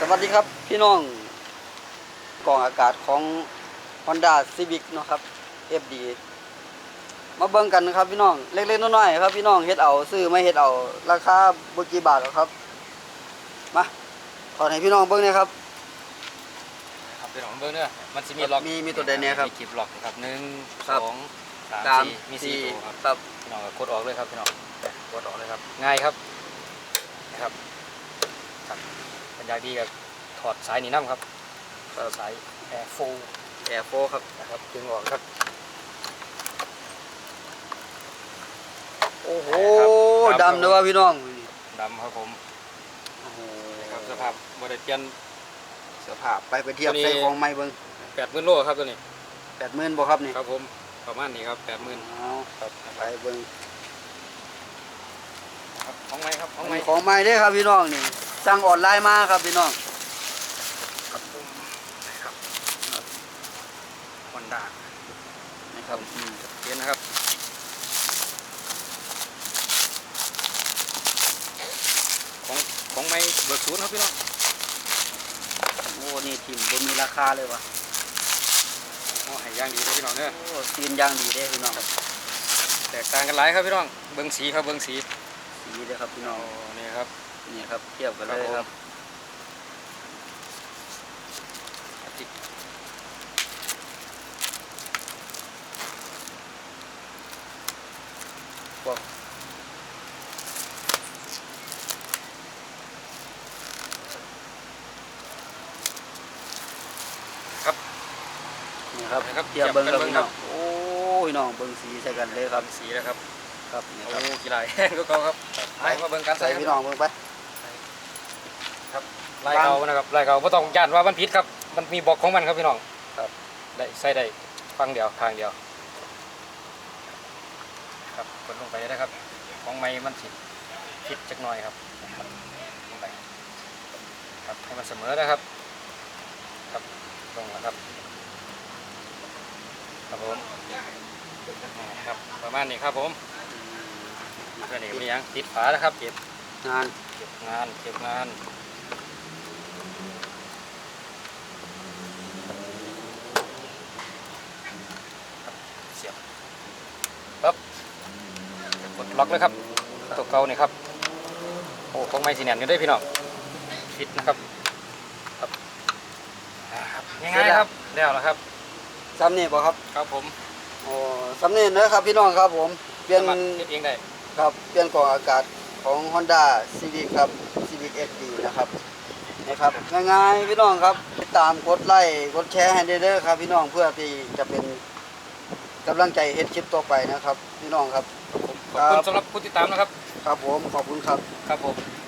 สวัสดีครับพี่น้องกล่องอากาศของ Honda Civic เนาะครับ FD มาเบิ่งกันนะครับพี่น้องเล็กๆน้อยๆครับพี่น้องเฮ็ดเอาซื้อไม่เฮ็ดเอาราคาบ่กี่บาทหรอกครับมาขอให้พี่น้องเบิ่งหนะครับ ครับเป็นของเบิ้งเด้อมันจะมีล็อกมีมีตัวใดเนี่ยครับมีคลิปล็อกนะครับหนึ่งครัสบองสามตามสี่มีสี่ตัวครับครับพี่น้องก็กดออกเลยครับพี่น้องกดออกเลยครับ ง่ายครับนะครับครับ บรรยายดีกับถอดสายนี่น้ำครับครับสายแอร์โฟแอร์โฟครับนะครับดึงออกครับ โอ้โหครับดำเลยว่าพี่น้องดำครับผมโอ้โหนะครับสภาพบริเปลี่ยนสภาพไปไปเทียบตัวนี้ใส่ของใหม่เบิ่งแปดหมื่นโลครับตัวนี้80,000บ่ครับนี่ครับผมประมาณนี้ครับแปดหมื่นเอาครับไปเบิ่งครับของไม้ครับขขอองงไม้ของใหม่เด้อครับพี่น้องนี่ สั่งออนไลน์มาครับพี่น้องครับผมนะครับฮอนด้านะครับอืมเห็นนะครับของของไม้เบิกศูนย์ครับพี่น้องโอ้นี่ทิมบ่มีราคาเลยว่ะโอ้ให้ย่างดีเลยพี่น้องเด้อโอ้ซีนอย่างดีเด้อพี่น้องแตกต่างกันหลายครับพี่น้องเบิ้งสีครับเบิ้งสี สีเด้อครับพี่น้โอ้องนี่ครับนี่ครับเทียบกันเลยครับติดครับนี่ครับนะครับเทียบเบิ่งครับเทียบกันเบิ่งพี่น้องครับโอ้พี่น้องเบิ่งสีใส่กันเลยครับสีแล้วครับ ครับนี่โอ้ครับกีฬาแห้งก็เก่าครับไปมาเบิ้งการใส่ใส่พี่น้องเบิ่งไปครับไล่เก่านะครับไล่เก่าไม่ต้องย่านว่ามันผิดครับ มันมีบอกของมันครับพี่น้องครับได้ใส่ได้ฟังเดียวทางเดียว ครับกดลงไปได้ครับ ของไม้มันสิผิดจักหน่อยครับนะครับลงไปครับให้มันเสมอนะครับ ครับลงแล้วครับครับผมอ่าครับประมาณนี้ครับผมเพื่ อนเอกมีหยังติดฝานะครับเก็บงานเก็บงานเก็บงานครับเสียบปั๊บกดล็อกเลยครับตัวเก่านี่ครับโอ้ของไม้สีแหนนกันด้วยพี่น้องฟิตนะครับครับอ่าครับง่ายๆครับแล้วแล้วครับซ้ำนี่บ่ครับครับผมโอ้ซ้ำนี่นะครับพี่น้องครับผมเปลี่ยนสามารถเฮ็ดเองได้ ครับเปลี่ยนกล่องอากาศของ Honda Civic ครับ Civic SD นะครับนะครับง่ายๆพี่น้องครับติดตามกดไลค์กดแชร์ให้เด้อครับ พี่น้องเพื่อที่จะเป็นกำลังใจเฮ็ดคลิปต่อไปนะครับ พี่น้องครับขอบคุณสำหรับผู้ติดตามนะครับ ครับผมขอบคุณครับ ครับผมค